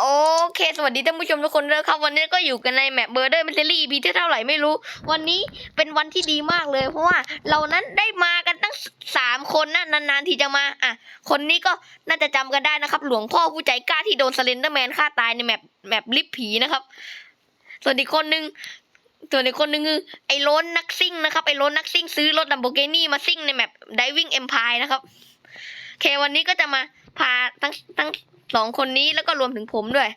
โอเค สวัสดีท่านผู้ชมทุกคนเลยครับ วันนี้ก็อยู่กันในแมปเบอร์เดอร์เมทลี่พีที่เท่าไหร่ไม่รู้ วันนี้เป็นวันที่ดีมากเลย เพราะว่าเรานั้นได้มากันตั้งสามคนนะนานๆทีจะมาอะคนนี้ก็น่าจะจำกันได้นะครับ หลวงพ่อผู้ใจกล้าที่โดนสเลนเดอร์แมนฆ่าตายในแมปแมปลิฟผีนะครับ ส่วนอีกคนนึงส่วนอีกคนนึงคือไอ้ล้นนักซิ่งนะครับไอ้ล้นนักซิ่งซื้อรถดัมโบเกนี่มาซิ่งในแมป Diving Empire นะครับโอเควันนี้ก็จะมา พาทั้งทั้งสองคนนี้แล้วก็รวมถึงผมด้วย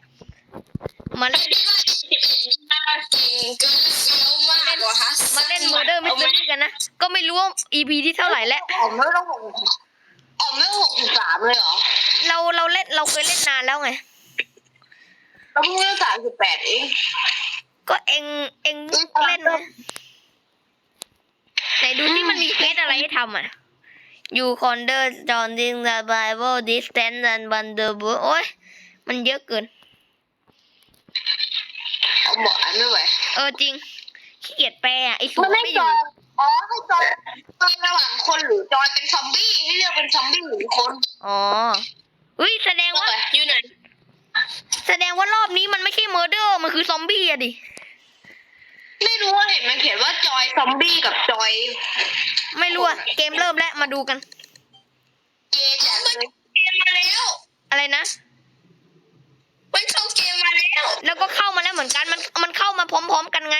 มาเล่นมาเล่นโมเดอร์มิสเตอรี่กันนะ ก็ไม่รู้ว่า EP ที่เท่าไหร่แล้วอ๋อไม่ต้องหกอ๋อไม่หกสิบสามเลยเหรอ เราเราเล่นเราเคยเล่นนานแล้วไงเราเพิ่งเล่นสามสิบแปดเอง ก็เองเองเล่นนะไหนดูที่มันมีเควสอะไรให้ทำอะ You consider joining the Bible distance and wonderful โอ้ยมันเยอะเกินเอาบอกอ่านไม่ไหวเออจริงขี้เกียจแปลอะไอ้สูงมันไม่ไม่อจยู่อยอ๋อให้จอยจอยระหว่างคนหรือจอยเป็นซอมบี้ให้เลือกเป็นซอมบี้หรือคนอ๋อเฮ้ยแสดงว่า อยู่ไหนแสดงว่ารอบนี้มันไม่ใช่เมอร์เดอร์มันคือซอมบี้อะดิ ไม่รู้ว่าเห็นมันเขียนว่าจอยซอมบี้กับจอยไม่รู้อะ เกมเริ่มแล้วมาดูกัน เกย์จัดเลยเกมมาแล้วอะไรนะ มันเข้าเกมมาแล้ว แล้วก็เข้ามาแล้วเหมือนกัน มันมันเข้ามาพร้อม ๆ กันไง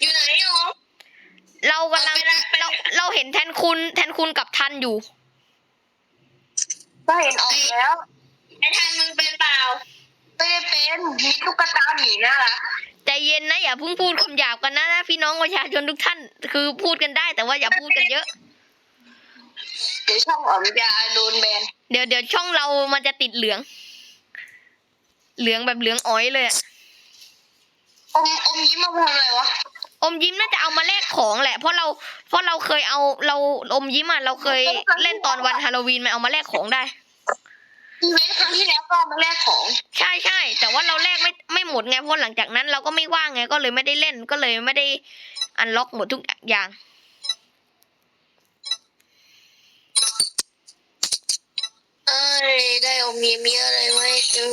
อยู่ไหนอ๋อเรากำลังเป็นอะไรเป็นเราเราเห็นแทนคุณแทนคุณกับทันอยู่ ก็เห็นออกแล้วไอ้ทันมึงเป็นเปล่าไม่ได้เป็นมีตุ๊กตาหมีน่ารัก ใจเย็นนะ อย่าเพิ่งพูดคำหยาบกันนะนะพี่น้องประชาชนทุกท่าน คือพูดกันได้แต่ว่าอย่าพูดกันเยอะ เดี๋ยวช่องอ๋อมจะโดนแบนเดี๋ยวเดี๋ยวช่องเรามันจะติดเหลือง เหลืองแบบเหลืองอ้อยเลยอะอมอมยิ้มมาทำอะไรวะอมยิ้มน่าจะเอามาแลกของแหละ เพราะเราเพราะเราเคยเอาเราอมยิ้มอะเราเคยเล่นตอนวันฮาโลวีนมันเอามาแลกของได้ อีเวนต์ครั้งที่แล้วก็เอามาแลกของ ใช่ใช่แต่ว่าเราแลกไม่ไม่หมดไงเพราะหลังจากนั้นเราก็ไม่ว่างไงก็เลยไม่ได้เล่นก็เลยไม่ได้อันล็อกหมดทุกอย่าง เอ้ยได้อมยิ้มเยอะเลยไหมจู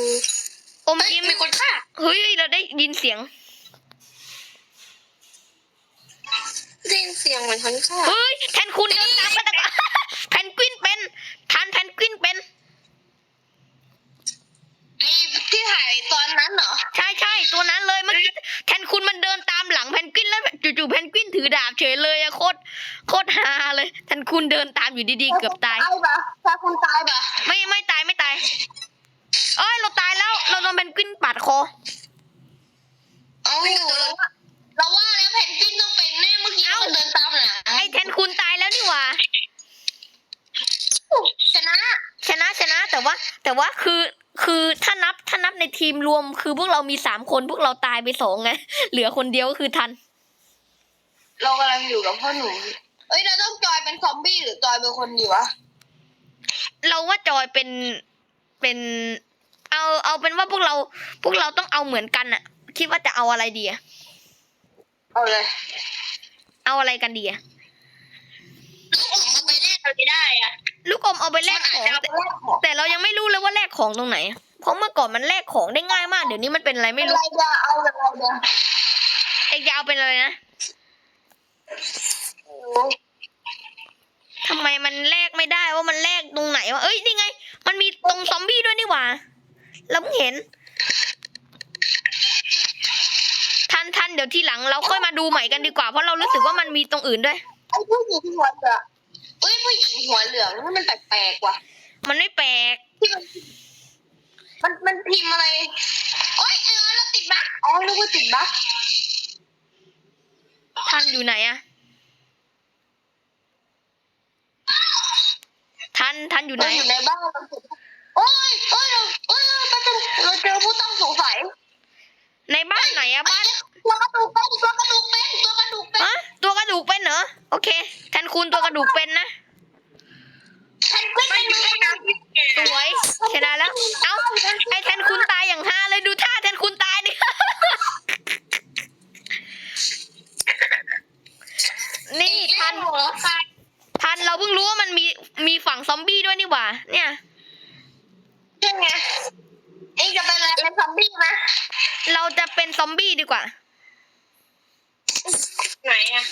อมยิ้มมีคนฆ่าเฮ้ยเราได้ยินเสียงได้ยินเสียงเหมือนคนฆ่าเฮ้ยแทนคุณเดินตามมาแต่ก่อน แพนกวินเป็นทันแพนกวินเป็น ไอ้ที่ถ่ายตอนนั้นเหรอ ใช่ใช่ตัวนั้นเลยเมื่อกี้แทนคุณมันเดินตามหลังแพนกวินแล้ว จู่ๆแพนกวินถือดาบเฉยเลยอะโคตรโคตรฮาเลยแทนคุณเดินตามอยู่ดีๆเกือบตาย ตายปะถ้าคุณตายปะไม่ไม่ตายไม่ตายเอ้ยเราตายแล้วเราโดนแพนกวินปาดคอเอาอยู่แล้วเราว่าแล้วแผ่นดินต้องเป็นแน่เมื่อกี้มันเดินตามหลังไอ้แทนคุณตายแล้วนี่หว่า ชนะชนะชนะแต่ว่า แต่ว่าคือคือถ้านับถ้านับในทีมรวม คือพวกเรามีสามคนพวกเราตายไปสองไงเหลือคนเดียวก็คือทัน เรากำลังอยู่กับพ่อหนุ่มเอ้ยเราต้องจอยเป็นซอมบี้หรือจอยเป็นคนดีวะ เราว่าจอยเป็นเป็น เอาเอาเป็นว่าพวกเรา พวกเราต้องเอาเหมือนกันอะคิดว่าจะเอาอะไรดีอะเอาเลยเอาอะไรกันดีอะเอาไปแลกเราจะได้อะลูกอมเอาไปแลกของมันอาจจะเอาไปแลกของแต่เรายังไม่รู้เลยว่าแลกของตรงไหน เพราะเมื่อก่อนมันแลกของได้ง่ายมากเดี๋ยวนี้มันเป็นอะไรไม่รู้อะไรจะเอาอะไรเดียวเอกจะเอาเป็นอะไรนะ โอ้ทำไมมันแลกไม่ได้ว่ามันแลกตรงไหนวะเอ้ยนี่ไง มันมีตรงซอมบี้ด้วยนี่หว่าเราเพิ่งเห็นทันทันเดี๋ยวทีหลังเราค่อยมาดูใหม่กันดีกว่า เพราะเรารู้สึกว่ามันมีตรงอื่นด้วยไอ้ผู้หญิงหัวเหลืองเอ้ยผู้หญิงหัวเหลืองนี่มันแปลกๆว่ะ มันไม่แปลกที่มันมันมันพิมพ์อะไรโอ๊ยเออเราติดบั๊กอ๋อรู้ว่าติดบั๊ก ทันอยู่ไหนอะทันทันอยู่ไหน เราอยู่ในบ้านเราติดบั๊กโอ้ยโอ้ยเราโอ้ยเราเราเจอผู้ต้องสงสัยในบ้านไหนอะบ้านตัวกระดูกเป็นตัวกระดูกเป็นตัวกระดูกเป็น ฮะตัวกระดูกเป็นเหรอโอเคแทนคุณตัวกระดูกเป็นนะ ฉันไม่เป็นมือ สวยชนะแล้ว เอ้าไอแทนคุณตายอย่างฮาเลยดูท่าแทนคุณตายนี่ นี่ทัน หัวค่ะ ทันเราเพิ่งรู้ว่ามันมีมีฝั่งซอมบี้ด้วยนี่หว่า เนี่ย เป็นซอมบี้นะ เราจะเป็นซอมบี้ดีกว่า ไหนอะ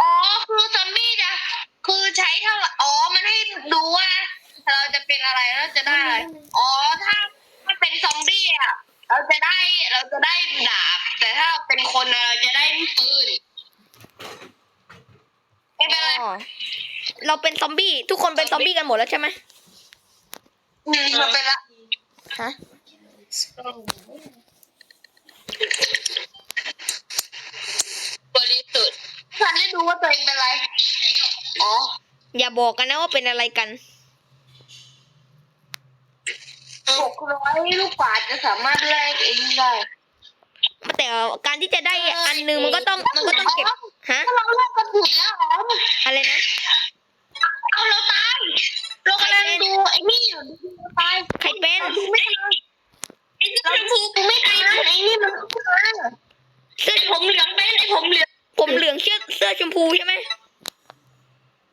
อ๋อคือซอมบี้จะคือใช้เท่าไหร่อ๋อ มันให้ดูว่า เราจะเป็นอะไรแล้วจะได้อะไรอ๋อ ถ้าถ้าเป็นซอมบี้อะเราจะได้เราจะได้ดาบ แต่ถ้าเราเป็นคนอะเราจะได้ปืนไม่เป็นไรอ๋อเราเป็นซอมบี้ทุกคนเป็นซอมบี้กันหมดแล้วใช่ไหมอืมเราเป็นละฮะ บริสุทธิ์ฉันได้ดูว่าตัวเองเป็นอะไร อ๋อ อย่าบอกกันนะว่าเป็นอะไรกัน หกร้อยลูกกวาดจะสามารถแลกเองได้ แต่การที่จะได้อันหนึงมันก็ต้องมันก็ต้องเก็บฮะถ้าเราแลกกันถูกแล้วเหรออะไรนะเอาเราตายเรากำลังดูไอ้นี่อยู่ดูเราตายใครเป็นเราดูไม่ทันไอ้นี่ชมพูกูไม่ตายนะไอ้นี่มันขึ้นมาเสื้อไอ้ผมเหลืองเป็นไอ้ผมเหลืองผมเหลืองเสื้อเสื้อชมพูใช่ไหม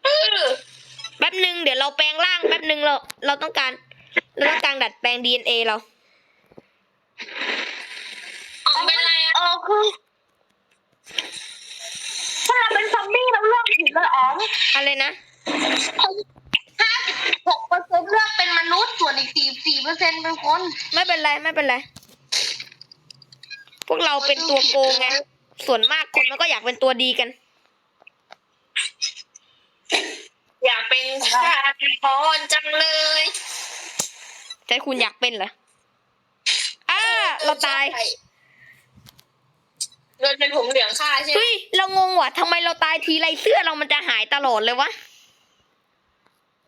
เออ แป๊บหนึ่งเดี๋ยวเราแปลงร่างแป๊บหนึ่ง เราเราต้องการเราต้องการดัดแปลง DNA เราอ๋อเป็นไรอะอ๋อคือถ้าเราเป็นซอมบี้เราเลือกผิดเลยอ๋ออะไรนะ ห้าสิบหกเปอร์เซ็นต์เลือกเป็นมนุษย์ส่วนอีกสี่สี่เปอร์เซ็นต์เป็นคนไม่เป็นไรไม่เป็นไร พวกเราเป็นตัวโกงไง ส่วนมากคนมันก็อยากเป็นตัวดีกัน อยากเป็นชาติพรจังเลยใจคุณอยากเป็นเหรออ้าเราตาย โดนเป็นผมเหลืองฆ่าใช่ไหมเฮ้ย เรางงว่ะทำไมเราตายทีไรเสื้อเรามันจะหายตลอดเลยวะ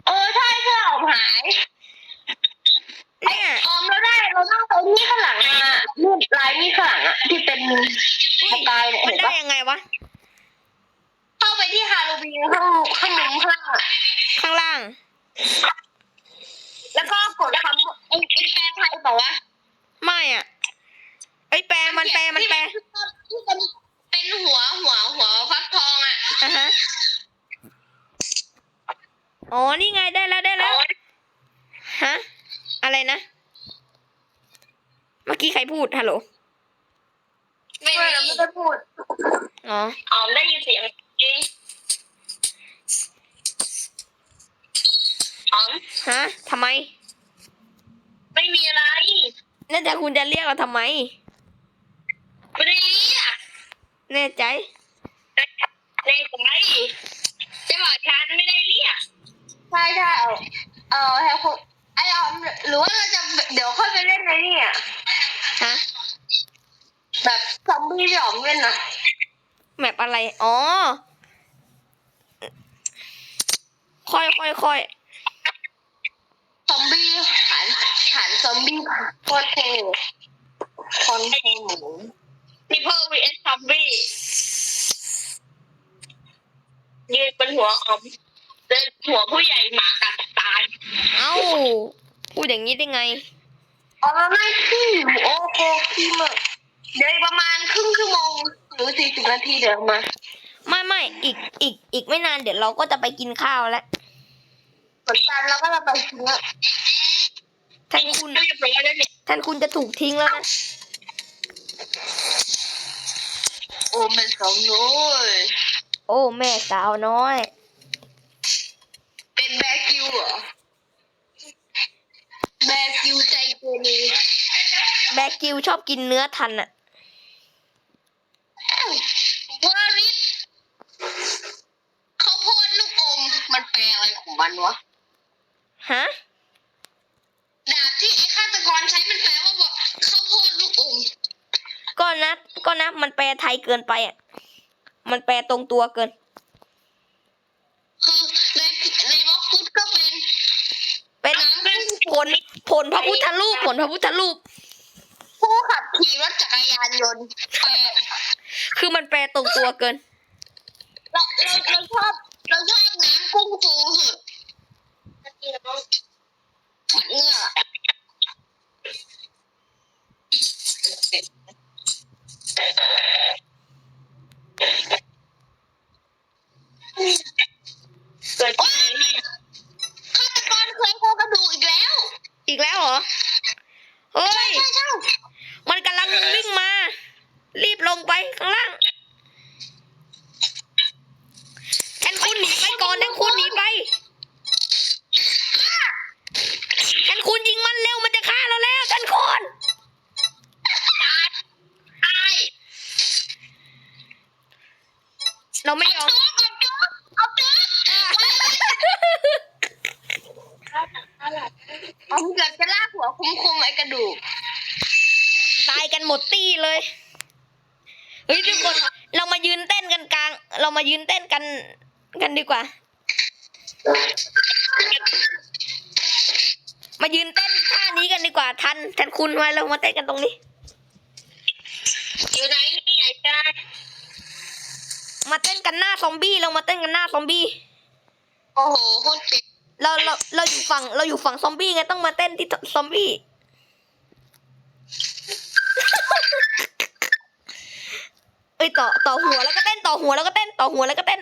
เออใช่เสื้อออกหายเนี่ย ออมเราได้เราต้องเอานี่ข้างหลังอะรูปลายนี่ข้างหลังอะที่เป็นอุ๊สกายเนี่ยมันเห็นได้ปะยังไงวะเข้าไปที่ฮาโลวีนข้างข้างหนุ่มข้างล่างอะข้างล่าง แล้วก็กดคำไอ้ไอ้แปลไทยบอกว่าไม่อะเอ้ยแปลมันแปลมันแปลที่เป็นเป็นหัวหัวหัวฟักทองอะอะฮะอ๋อนี่ไงได้แล้วได้แล้วฮะอะไรนะ เมื่อกี้ใครพูดฮัลโหล ไม่มีไม่ได้พูดอ๋อ อ๋อได้ยินเสียงจริงอ๋อ ฮะทำไม ไม่มีอะไรน่าจะคุณจะเรียกเราทำไม ไม่ได้เรียกแน่ใจ ในใจจะบอกฉันไม่ได้เรียกใช่ใช่เอาเออแฮปไอออมหรือว่าเราจะเดี๋ยวค่อยไปเล่นในนี่อะฮะแบบซอมบี้ที่ออมเล่นอะแมปอะไร อ๋อ ค่อยค่อยค่อยซอมบี้ฐานฐานซอมบี้โคตรเท่คอนโทรหมูมีเพิ่ม vs ซอมบี้ยืนเป็นหัวออมเดินหัวผู้ใหญ่หมากัดตาย เอ้าพูดอย่างนี้ได้ไงอ๋อไม่ขี้โอ้โหขี้มากเดี๋ยวอีกประมาณครึ่งชั่วโมงหรือสี่สิบนาทีเดี๋ยวมา ไม่ไม่อีกอีกอีกไม่นานเดี๋ยวเราก็จะไปกินข้าวแล้ว เหมือนกันแล้วก็จะไปกินละท่านคุณเรียบร้อยแล้วเนี่ยท่านคุณจะถูกทิ้งแล้วนะโอ้มันสองน้อยโอ้แม่สาวน้อย เป็นแบกิวเหรอแบกิวใจเกเรแบกิวชอบกินเนื้อทันอะวาริสข้าวโพดลูกอมมันแปลอะไรของมันวะ ฮะ ดาบที่ไอ้ฆาตกรใช้มันแปลว่าว่าข้าวโพดลูกอมก็นะก็นะมันแปลไทยเกินไปอะมันแปลตรงตัวเกิน คือในในบล็อกฟุตก็เป็น เป็นผลผลพระพุทธรูปผลพระพุทธรูป ผู้ขับขี่รถจักรยานยนต์แปลคือมันแปลตรงตัวเกิน เราเราเราชอบเราชอบน้ำกุ้งฟูสุด ขัดเหงื่อเกิดอะไรฆาตกรเคยโครงกระดูกอีกแล้ว อีกแล้วเหรอ เอ้ย ใช่ใช่ มันกำลังวิ่งมา รีบลงไปข้างล่างแทนคุณหนีไปก่อนแทนคุณหนีไปแทนคุณยิงมันเร็วมันจะฆ่าเราแล้วแทนคุณ ตายตาย เราไม่ยอม เอาตัวเอาตัวผมเกือบจะ ลากหัวคุ้มๆไอ้กระดูก ตายกันหมดตี้เลย เฮ้ยทุกคน เรามายืนเต้นกันกลาง เรามายืนเต้นกันกันดีกว่า มายืนเต้นท่านี้กันดีกว่า ทัน ทันคุณไว้เรามาเต้นกันตรงนี้ อยู่ไหนนี่ไอ้จ้ามาเต้นกันหน้าซอมบี้ เรามาเต้นกันหน้าซอมบี้ โอ้โหโคตรติด เราเราเราอยู่ฝั่งเราอยู่ฝั่งซอมบี้ไงต้องมาเต้นที่ซอมบี้เอ้ยต่อต่อหัวแล้วก็เต้นต่อหัวแล้วก็เต้นต่อหัวแล้วก็เต้น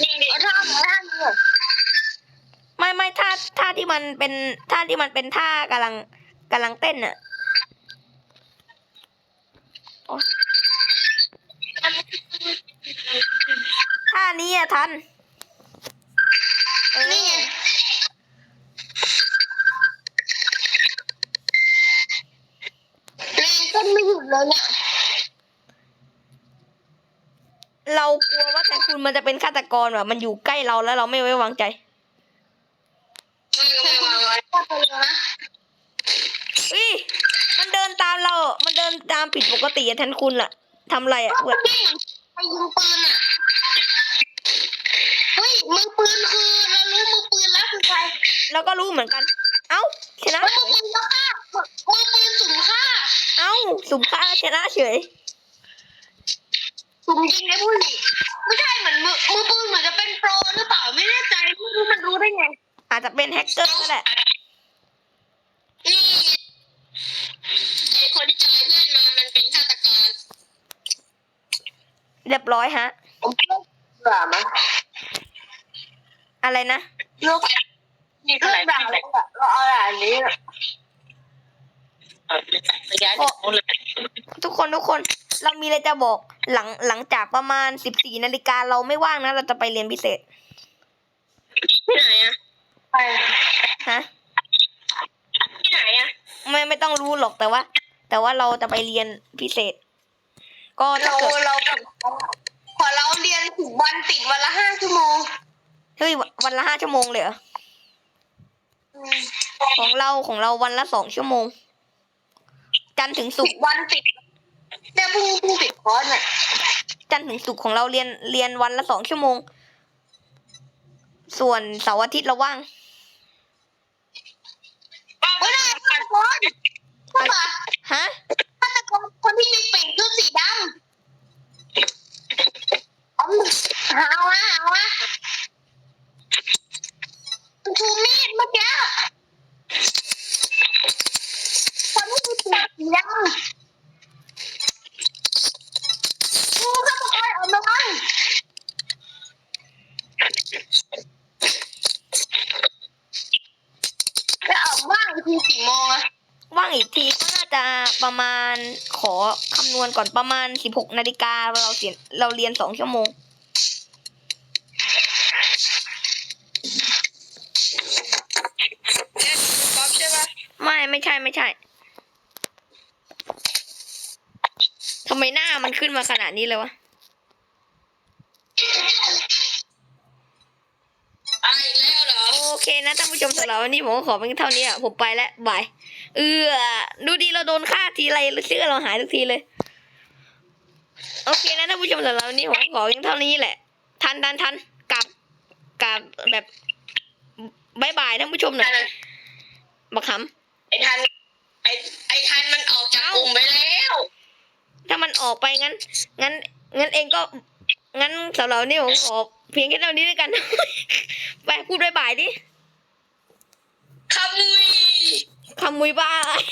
นี่ดิท่าท่านี้ไม่ไม่ท่าท่าที่มันเป็นท่าที่มันเป็นท่ากำลังกำลังเต้นอะโอ๊ยท่านี้อะทันเออ นี่ไงแรงก็ไม่หยุดเลยเนี่ยเรากลัวว่าแทนคุณมันจะเป็นฆาตกรว่ะมันอยู่ใกล้เราแล้วเราไม่ไว้วางใจไม่วางไว้ก็ไปเลยนะอุ้ยมันเดินตามเรา มันเดินตามผิดปกติอะแทนคุณล่ะทำอะไรอะก็เว้ยวิ่งไปยิงปืนอะเฮ้ยมือปืนคือเรารู้มือปืน แล้วคือใครเราก็รู้เหมือนกัน เอ้าชนะมือเฉยปืนก็ฆ่ามือปืนสุ่มฆ่าเอ้าสุ่มฆ่าแล้วชนะเฉยสุ่มยิงไอ้ผู้หญิงไม่ใช่เหมือนมือมือปืนเหมือนจะเป็นโปรหรือเปล่าไม่แน่ใจไม่รู้มันรู้ได้ไง อาจจะเป็นแฮกเกอร์ก็ได้นี่ไอคนที่จอยเพื่อนมามันเป็นฆาตกรเรียบร้อยฮะผมเชื่อเบื่อมั้ยอะไรนะลูก นี่เพื่อนด่าเลยอะเราเอาอันนี้อะย้ายไปโน่นเลยทุกคนทุกคนเรามีอะไรจะบอกหลังหลังจากประมาณสิบสี่นาฬิกาเราไม่ว่างนะ เราจะไปเรียนพิเศษที่ไหนอะไปฮะที่ไหนอะไม่ไม่ต้องรู้หรอกแต่ว่า แต่ว่าเราจะไปเรียนพิเศษ ก็ถ้าเราเกิดเราพอเราเรียนถึงวันติดวันละห้าชั่วโมงเฮ้ยวันละห้าชั่วโมงเลยเหรอ ของเราของเราวันละสองชั่วโมง จันทร์ถึงศุสิกบร์วันติดเนี่ยเพิ่งเพิ่งติดคอร์สเนี่ยจันทร์ถึงศุกร์ของเราเรียนเรียนวันละสองชั่วโมง ส่วนเสาร์อาทิตย์เราว่างไม่ได้ฆาตกรใช่ปะฮะ ฆาตกรคนที่มีปีกคือสีดำอ๋อหาวะหาวะ ว่างอีกทีก็น่าจะประมาณขอคำนวณก่อนประมาณสิบหกนาฬิกาเราเสียเราเรียนสองชั่วโมงเนี่ยก๊อฟใช่ปะไม่ไม่ใช่ไม่ใช่ทำไมหน้ามันขึ้นมาขนาดนี้เลยวะอะไรอีกแล้วเหรอ โอเคนะท่านผู้ชมสำหรับวันนี้ผมก็ขอเป็นเท่านี้อะผมไปแล้วบาย เออดูดีเราโดนฆ่าทีไรเชื่อเราหายทุกทีเลย โอเคนะท่านผู้ชมสำหรับวันนี้ผมขอเพียงเท่านี้แหละ ทันทันทันกลับกลับแบบบายบายท่านผู้ชมหน่อยบักคไอ้ทันไอ้ไอ้ทันมันออกจากกลุ่มไปแล้วำถ้ามันออกไปงั้น งั้น งั้นเองก็ งั้นสำหรับวันนี้ผมขอเพียงแค่เท่านี้ด้วยกัน ไปพูดบายบายดิขมุย คำมุยบาย